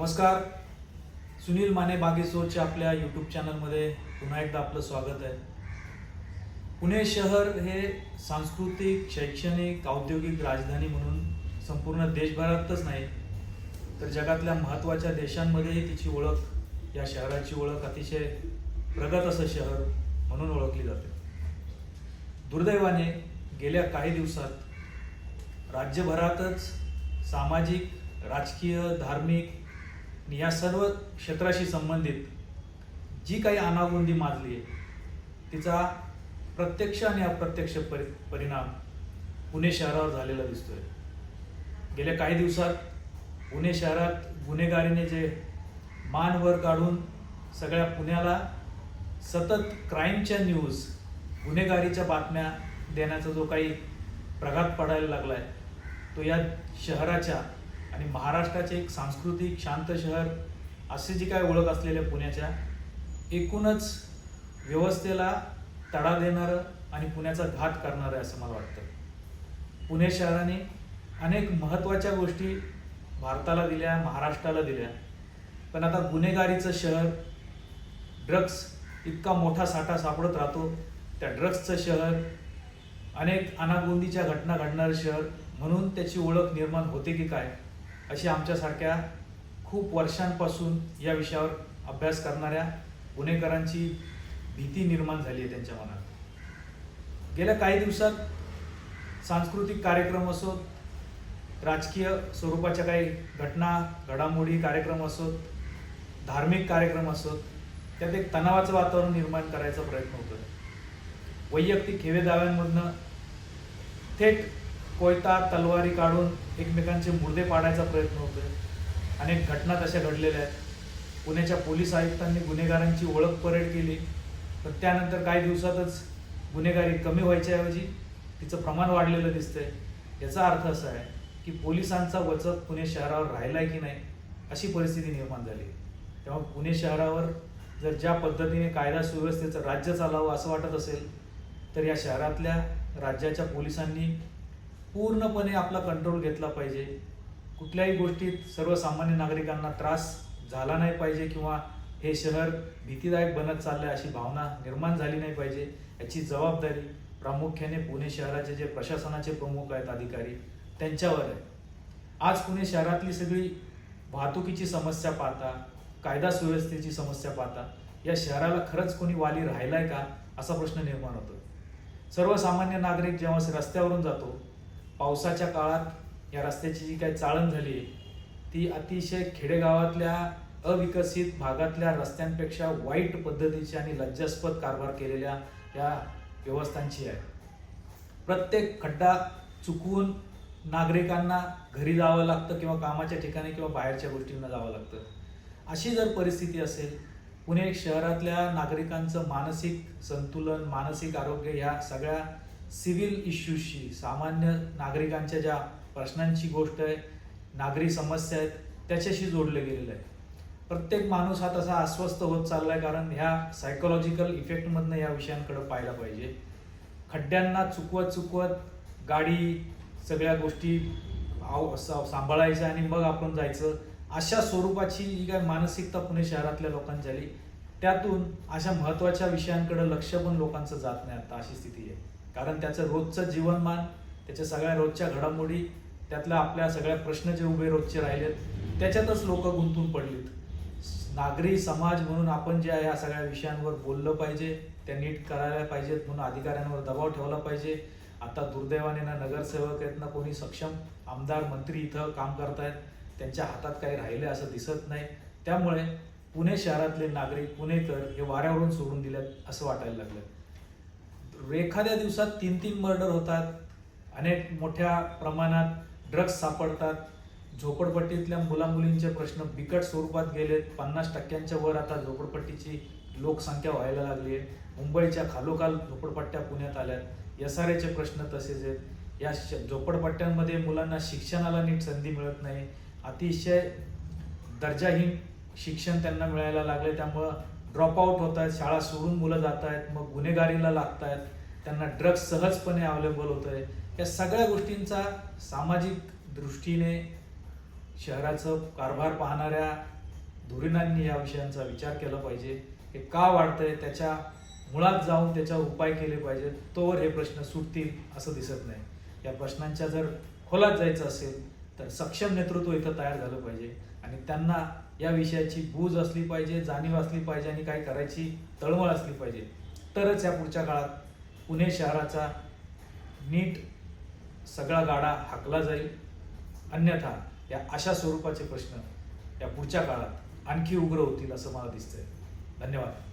नमस्कार. सुनील माने बागेसोरच्या आपल्या यूट्यूब चॅनलमध्ये पुन्हा एकदा आपलं स्वागत आहे. पुणे शहर हे सांस्कृतिक शैक्षणिक औद्योगिक राजधानी म्हणून संपूर्ण देशभरातच नाही तर जगातल्या महत्त्वाच्या देशांमध्येही तिची ओळख या शहराची ओळख अतिशय प्रगत असं शहर म्हणून ओळखली जाते. दुर्दैवाने गेल्या काही दिवसात राज्यभरातच सामाजिक राजकीय धार्मिक आणि या सर्व क्षेत्राशी संबंधित जी काही अनागोंदी माजली आहे तिचा प्रत्यक्ष आणि अप्रत्यक्ष परि परिणाम पुणे शहरावर झालेला दिसतोय. गेल्या काही दिवसात पुणे शहरात गुन्हेगारीने जे मान वर काढून सगळ्या पुण्याला सतत क्राईमच्या न्यूज गुन्हेगारीच्या बातम्या देण्याचा जो काही प्रघात पडायला लागला आहे तो या शहराच्या आणि महाराष्ट्राचे एक सांस्कृतिक शांत शहर अशी जी काय ओळख असलेल्या पुण्याच्या एकूणच व्यवस्थेला तडा देणारं आणि पुण्याचा घात करणारं आहे असं मला वाटतं. पुणे शहराने अनेक महत्त्वाच्या गोष्टी भारताला दिल्या महाराष्ट्राला दिल्या. पण आता गुन्हेगारीचं शहर ड्रग्स इतका मोठा साठा सापडत राहतो. त्या ड्रग्सचं शहर अनेक अनागोंदीच्या घटना घडणारं शहर म्हणून त्याची ओळख निर्माण होते की काय? अशी आमच्यासारख्या खूप वर्षांपासून या विषयावर अभ्यास करणाऱ्या पुणेकरांची भीती निर्माण झाली आहे त्यांच्या मनात. गेल्या काही दिवसात सांस्कृतिक कार्यक्रम असोत राजकीय स्वरूपाच्या काही घटना घडामोडी कार्यक्रम असोत धार्मिक कार्यक्रम असोत त्यात एक तणावाचं वातावरण निर्माण करायचा प्रयत्न होतो वैयक्तिक खेवेदाव्यांमधनं थेट कोयता तलवारी काढून एकमेकांचे मुर्दे पाडायचा प्रयत्न होतोय. अनेक घटना तशा घडलेल्या आहेत. पुण्याच्या पोलीस आयुक्तांनी गुन्हेगारांची ओळख परेड केली. पण त्यानंतर काही दिवसातच गुन्हेगारी कमी व्हायच्याऐवजी तिचं प्रमाण वाढलेलं दिसतंय. याचा अर्थ असा आहे की पोलिसांचा वचक पुणे शहरावर राहिला की नाही अशी परिस्थिती निर्माण झाली. तेव्हा पुणे शहरावर जर ज्या पद्धतीने कायदा सुव्यवस्थेचं राज्य चालावं असं वाटत असेल तर या शहरातल्या राज्याच्या पोलिसांनी पूर्णपणे आपला कंट्रोल घेतला पाहिजे. कुठल्याही गोष्टीत सर्वसामान्य नागरिकांना त्रास झाला नाही पाहिजे किंवा हे शहर भीतीदायक बनत चाललं आहे अशी भावना निर्माण झाली नाही पाहिजे याची जबाबदारी प्रामुख्याने पुणे शहराचे जे प्रशासनाचे प्रमुख आहेत अधिकारी त्यांच्यावर आहे. आज पुणे शहरातली सगळी वाहतुकीची समस्या पाहता कायदा सुव्यवस्थेची समस्या पाहता या शहराला खरंच कोणी वाली राहिलाय का असा प्रश्न निर्माण होतो सर्वसामान्य नागरिक जेव्हा रस्त्यावरून जातो पावसाच्या काळात या रस्त्याची जी काही चाळण झाली आहे ती अतिशय खेडेगावातल्या अविकसित भागातल्या रस्त्यांपेक्षा वाईट पद्धतीची आणि लज्जास्पद कारभार केलेल्या या व्यवस्थांची आहे. प्रत्येक खड्डा चुकवून नागरिकांना घरी जावं लागतं किंवा कामाच्या ठिकाणी किंवा बाहेरच्या गोष्टींना जावं लागतं. अशी जर परिस्थिती असेल पुणे शहरातल्या नागरिकांचं मानसिक संतुलन मानसिक आरोग्य ह्या सगळ्या सिव्हिल इश्यूशी सामान्य नागरिकांच्या ज्या प्रश्नांची गोष्ट आहे नागरी समस्या आहेत त्याच्याशी जोडले गेलेलं आहे. प्रत्येक माणूस हा तसा अस्वस्थ होत चालला आहे कारण ह्या सायकोलॉजिकल इफेक्टमधनं या विषयांकडे पाहायला पाहिजे. खड्ड्यांना चुकवत चुकवत गाडी सगळ्या गोष्टी आव सा- सांभाळायच्या आणि मग आपण जायचं अशा स्वरूपाची जी काय मानसिकता पुणे शहरातल्या लोकांची झाली त्यातून अशा महत्त्वाच्या विषयांकडे लक्ष पण लोकांचं जात नाही आता अशी स्थिती आहे. कारण त्याचं रोजचं जीवनमान त्याच्या सगळ्या रोजच्या घडामोडी त्यातल्या आपल्या सगळ्या प्रश्न जे उभे रोजचे राहिलेत त्याच्यातच लोक गुंतून पडलीत. नागरी समाज म्हणून आपण जे आहे या सगळ्या विषयांवर बोललं पाहिजे त्या नीट करायला पाहिजेत म्हणून अधिकाऱ्यांवर दबाव ठेवला पाहिजे. आता दुर्दैवाने ना नगरसेवक आहेत ना कोणी सक्षम आमदार मंत्री इथं काम करतायत त्यांच्या हातात काही राहिले असं दिसत नाही. त्यामुळे पुणे शहरातले नागरिक पुणेकर हे वाऱ्यावरून सोडून दिल्यात असं वाटायला लागलं एखाद्या दिवसात तीन तीन मर्डर होतात. अनेक मोठ्या प्रमाणात ड्रग्स सापडतात. झोपडपट्टीतल्या मुलामुलींचे प्रश्न बिकट स्वरूपात गेलेत. पन्नास टक्क्यांच्या वर आता झोपडपट्टीची लोकसंख्या व्हायला लागली आहे. मुंबईच्या खालोखाल झोपडपट्ट्या पुण्यात आल्यात. एस आर एचे प्रश्न तसेच आहेत. या श- झोपडपट्ट्यांमध्ये मुलांना शिक्षणाला नीट संधी मिळत नाही. अतिशय दर्जाहीन शिक्षण त्यांना मिळायला लागले त्यामुळं ड्रॉपआउट होत आहेत. शाळा सोडून मुलं जात आहेत. मग गुन्हेगारीला लागत आहेत त्यांना ड्रग्ज सहजपणे अवेलेबल होत आहे या सगळ्या गोष्टींचा सामाजिक दृष्टीने शहराचं कारभार पाहणाऱ्या धुरीणांनी या विषयांचा विचार केला पाहिजे. हे का वाढतंय? त्याच्या मुळात जाऊन त्याच्यावर उपाय केले पाहिजेत तोवर हे प्रश्न सुटतील असं दिसत नाही. या प्रश्नांच्या जर खोलात जायचं असेल तर सक्षम नेतृत्व इथं तयार झालं पाहिजे. आणि त्यांना या विषयाची बूज असली पाहिजे जाणीव असली पाहिजे आणि काही करायची तळमळ असली पाहिजे. तरच या पुढच्या काळात पुणे शहराचा नीट सगळा गाडा हाकला जाईल. अन्यथा या अशा स्वरूपाचे प्रश्न या पुढच्या काळात आणखी उग्र होतील असं मला दिसतंय. धन्यवाद.